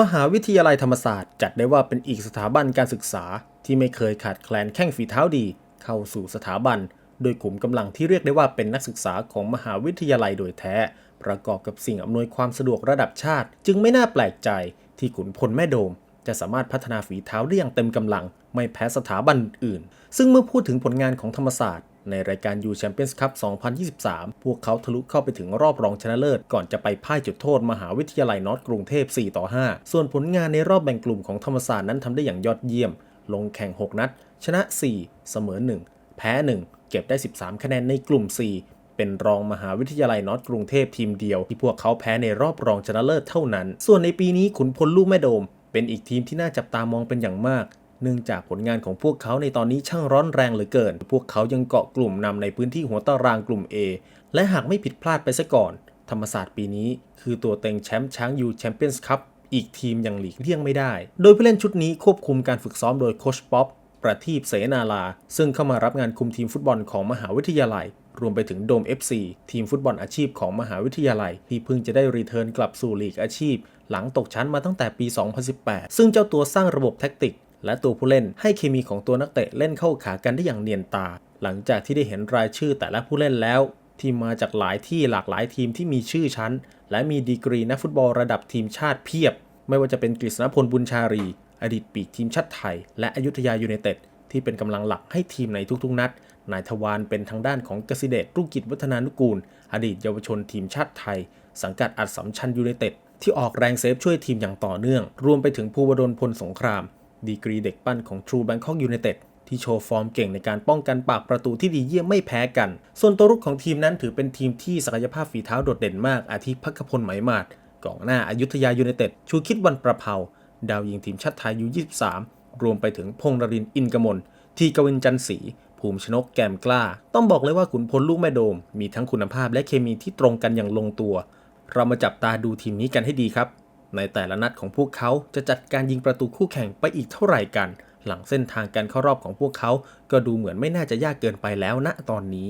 มหาวิทยาลัยธรรมศาสตร์จัดได้ว่าเป็นอีกสถาบันการศึกษา ที่ไม่เคยขาดแคลนแข้งฝีเท้าดี เข้าสู่สถาบัน โดยขุมกำลังที่เรียกได้ว่าเป็นนักศึกษาของมหาวิทยาลัยโดยแท้ ประกอบกับสิ่งอำนวยความสะดวกระดับชาติ จึงไม่น่าแปลกใจที่ขุนพลแม่โดม จะสามารถพัฒนาฝีเท้าได้อย่างเต็มกำลัง ไม่แพ้สถาบันอื่น ซึ่งเมื่อพูดถึงผลงานของธรรมศาสตร์ ในรายการ U Champions Cup 2023 พวกเขาทะลุเข้าไปถึงรอบรองชนะเลิศ ก่อนจะไปพ่ายจุดโทษมหาวิทยาลัยนอตกรุงเทพ 4 ต่อ 5 ส่วนผลงานในรอบแบ่งกลุ่มของธรรมศาสตร์นั้นทำได้อย่างยอดเยี่ยม ลงแข่ง 6 นัด ชนะ 4 เสมอ 1 แพ้ 1 เก็บได้ 13 คะแนนในกลุ่ม4เป็นรองมหาวิทยาลัยนอตกรุงเทพทีมเดียว ที่พวกเขาแพ้ในรอบรองชนะเลิศเท่านั้น ส่วนในปีนี้ขุนพลลูกแม่โดม เป็นอีกทีมที่น่าจับตามองเป็นอย่างมาก เนื่องจากผลงานของพวกเขาในตอนนี้ช่างร้อนแรงเหลือเกิน พวกเขายังเกาะกลุ่มนำในพื้นที่หัวตารางกลุ่ม A และหากไม่ผิดพลาดไปซะก่อน ธรรมศาสตร์ปีนี้ คือตัวเต็งแชมป์ช้างยูแชมเปี้ยนส์คัพอีกทีมยังหลีกเลี่ยงไม่ได้ โดยผู้เล่นชุดนี้ควบคุมการฝึกซ้อมโดยโคชป๊อปประทีปเสนาลา ซึ่งเข้ามารับงานคุมทีมฟุตบอลของมหาวิทยาลัย รวมไปถึงโดม FC ทีมฟุตบอลอาชีพของมหาวิทยาลัย ที่เพิ่งจะได้รีเทิร์นกลับสู่ลีกอาชีพ หลังตกชั้นมาตั้งแต่ปี 2018 ซึ่งเจ้าตัวสร้างระบบแท็กติก และตัวผู้เล่นให้เคมีของตัวนักเตะเล่นเข้าขากันได้อย่างเนียนตา หลังจากที่ได้เห็นรายชื่อแต่ละผู้เล่นแล้ว ที่มาจากหลายที่หลากหลายทีมที่มีชื่อชั้น และมีดีกรีนักฟุตบอลระดับทีมชาติเพียบ ไม่ว่าจะเป็นกฤษณพลบุญชารี อดีตปีกทีมชาติไทย และอยุธยายูไนเต็ดที่เป็นกำลังหลักให้ทีมในทุกๆนัด นายทวารเป็นทางด้านของกสิเดชรุ่งกิจวัฒนานุกูล อดีตเยาวชนทีมชาติไทย สังกัดอัดสัมชัญยูไนเต็ดที่ออกแรงเซฟช่วยทีมอย่างต่อเนื่อง รวมไปถึงภูวดลพลสงคราม ดีกรีเด็กปั้นของ True Bangkok United ที่โชว์ฟอร์มเก่งในการป้องกันปากประตูที่ดีเยี่ยมไม่แพ้กัน ส่วนตัวรุกของทีมนั้นถือเป็นทีมที่ศักยภาพฝีเท้าโดดเด่นมาก อาทิพักพลไหมมาดกองหน้าอายุทยายูไนเต็ด ชูคิดวันประเพาดาวยิงทีมชาติไทยยู 23 รวมไปถึงพงษ์นรินอินกมล ทีกวินจันศรี ภูมิชนกแกมกล้า ต้องบอกเลยว่าขุนพลลูกแม่โดม มีทั้งคุณภาพและเคมีที่ตรงกันอย่างลงตัว เรามาจับตาดูทีมนี้กันให้ดีครับ ในแต่ละนัดของพวกเขาจะจัดการยิงประตูคู่แข่งไปอีกเท่าไหร่กัน หลังเส้นทางการเข้ารอบของพวกเขา ก็ดูเหมือนไม่น่าจะยากเกินไปแล้วณตอนนี้